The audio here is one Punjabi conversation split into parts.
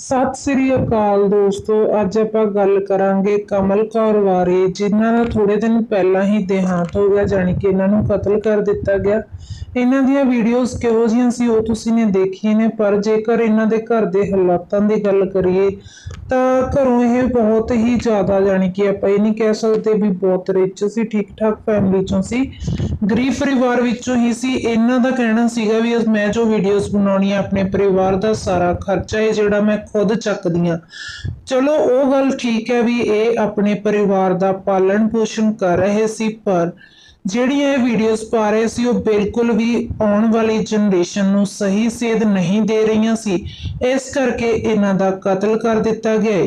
ਸਤਿ ਸ੍ਰੀ ਅਕਾਲ ਦੋਸਤੋ, ਅੱਜ ਆਪਾਂ ਗੱਲ ਕਰਾਂਗੇ ਕਮਲ ਕੌਰ ਬਾਰੇ, ਜਿਨ੍ਹਾਂ ਦਾ ਥੋੜੇ ਦਿਨ ਪਹਿਲਾਂ ਹੀ ਦੇਹਾਂਤ ਹੋ ਗਿਆ, ਜਾਣੀ ਕਿ ਇਹਨਾਂ ਨੂੰ ਕਤਲ ਕਰ ਦਿੱਤਾ ਗਿਆ। ਇਹਨਾਂ ਦੀਆਂ ਵੀਡੀਓਜ਼ ਕਿਹੋ ਜਿਹੀਆਂ ਸੀ ਉਹ ਤੁਸੀਂ ਨੇ ਦੇਖੀਆਂ ਨੇ, ਪਰ ਜੇਕਰ ਇਹਨਾਂ ਦੇ ਘਰ ਦੇ ਹਾਲਾਤਾਂ ਦੀ ਗੱਲ ਕਰੀਏ ਤਾਂ ਘਰੋਂ ਇਹ ਬਹੁਤ ਹੀ ਜ਼ਿਆਦਾ ਜਾਣੀ ਕਿ ਆਪਾਂ ਇਹ ਨਹੀਂ ਕਹਿ ਸਕਦੇ ਵੀ ਬਹੁਤ ਰਿਚ ਸੀ ਠੀਕ ਠਾਕ ਫੈਮਿਲੀ ਚੋਂ ਸੀ। ਗਰੀਬ ਪਰਿਵਾਰ ਵਿੱਚੋਂ ਹੀ ਸੀ। ਇਹਨਾਂ ਦਾ ਕਹਿਣਾ ਸੀਗਾ ਵੀ ਮੈਂ ਜੋ ਵੀਡੀਓਜ਼ ਬਣਾਉਣੀ ਆ, ਆਪਣੇ ਪਰਿਵਾਰ ਦਾ ਸਾਰਾ ਖਰਚਾ ਹੈ ਜਿਹੜਾ ਮੈਂ ਖੁਦ ਚੱਕਦੀ ਆ। ਚਲੋ, ਉਹ ਗੱਲ ਠੀਕ ਹੈ ਵੀ ਇਹ ਆਪਣੇ ਪਰਿਵਾਰ ਦਾ ਪਾਲਣ ਪੋਸ਼ਣ ਕਰ ਰਹੇ ਸੀ, ਪਰ ਜਿਹੜੀਆਂ ਇਹ ਵੀਡੀਓਜ਼ ਪਾ ਰਹੇ ਸੀ, ਉਹ ਬਿਲਕੁਲ ਵੀ ਆਉਣ ਵਾਲੀ ਜਨਰੇਸ਼ਨ ਨੂੰ ਸਹੀ ਸੇਧ ਨਹੀਂ ਦੇ ਰਹੀਆਂ ਸੀ। ਇਸ ਕਰਕੇ ਇਹਨਾਂ ਦਾ ਕਤਲ ਕਰ ਦਿੱਤਾ ਗਿਆ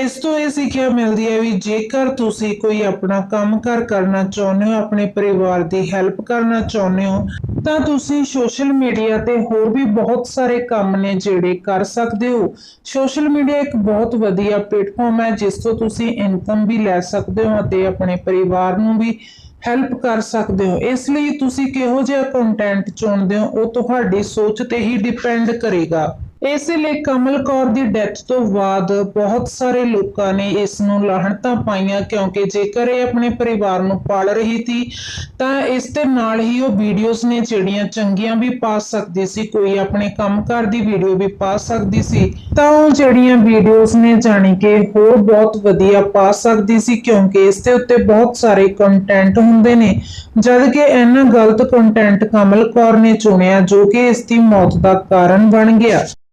ਇਸ ਤੋਂ ਇਹ ਸਿੱਖਿਆ ਮਿਲਦੀ ਹੈ ਵੀ ਜੇਕਰ ਤੁਸੀਂ ਕੋਈ ਆਪਣਾ ਕੰਮਕਾਰ ਕਰਨਾ ਚਾਹੁੰਦੇ ਹੋ, ਆਪਣੇ ਪਰਿਵਾਰ ਦੀ ਹੈਲਪ ਕਰਨਾ ਚਾਹੁੰਦੇ ਹੋ, ਤਾਂ ਤੁਸੀਂ ਸੋਸ਼ਲ ਮੀਡੀਆ ਤੇ ਹੋਰ ਵੀ ਬਹੁਤ ਸਾਰੇ ਕੰਮ ਨੇ ਜਿਹੜੇ ਕਰ ਸਕਦੇ ਹੋ। ਸੋਸ਼ਲ ਮੀਡੀਆ ਇੱਕ ਬਹੁਤ ਵਧੀਆ ਪਲੇਟਫਾਰਮ ਹੈ, ਜਿਸ ਤੋਂ ਤੁਸੀਂ ਇਨਕਮ ਵੀ ਲੈ ਸਕਦੇ ਹੋ ਅਤੇ ਆਪਣੇ ਪਰਿਵਾਰ ਨੂੰ ਵੀ ਹੈਲਪ ਕਰ ਸਕਦੇ ਹੋ। ਇਸ ਲਈ ਤੁਸੀਂ ਕਿਹੋ ਜਿਹਾ ਕੰਟੈਂਟ ਚੁਣਦੇ ਹੋ, ਉਹ ਤੁਹਾਡੀ ਸੋਚ ਤੇ ਹੀ ਡਿਪੈਂਡ ਕਰੇਗਾ। ਇਸ ਲਈ ਕਮਲ ਕੌਰ ਦੀ ਡੈਥ ਤੋਂ ਬਾਅਦ ਬਹੁਤ ਸਾਰੇ ਲੋਕਾਂ ਨੇ ਇਸ ਨੂੰ ਲਾਹਣਤਾਂ ਪਾਈਆਂ ਕਿਉਂਕਿ ਜੇਕਰ ਇਹ ਆਪਣੇ ਪਰਿਵਾਰ ਨੂੰ ਪਾਲ ਰਹੀ ਸੀ, ਤਾਂ ਇਸ ਦੇ ਨਾਲ ਹੀ ਉਹ ਵੀਡੀਓਜ਼ ਨੇ ਜਿਹੜੀਆਂ ਚੰਗੀਆਂ ਵੀ ਪਾ ਸਕਦੀ ਸੀ, ਕੋਈ ਆਪਣੇ ਕੰਮਕਾਰ ਦੀ ਵੀਡੀਓ ਵੀ ਪਾ ਸਕਦੀ ਸੀ, ਤਾਂ ਉਹ ਜਿਹੜੀਆਂ ਵੀਡੀਓਜ਼ ਨੇ ਜਾਣੀ ਕਿ ਹੋਰ ਬਹੁਤ ਵਧੀਆ ਪਾ ਸਕਦੀ ਸੀ ਕਿਉਂਕਿ ਇਸ ਦੇ ਉੱਤੇ ਬਹੁਤ ਸਾਰੇ ਕੰਟੈਂਟ ਹੁੰਦੇ ਨੇ। ਜਦ ਕਿ ਇਹਨਾਂ ਗਲਤ ਕੰਟੈਂਟ ਕਮਲ ਕੌਰ ਨੇ ਚੁਣਿਆ ਜੋ ਕਿ ਇਸ ਦੀ ਮੌਤ ਦਾ ਕਾਰਨ ਬਣ ਗਿਆ।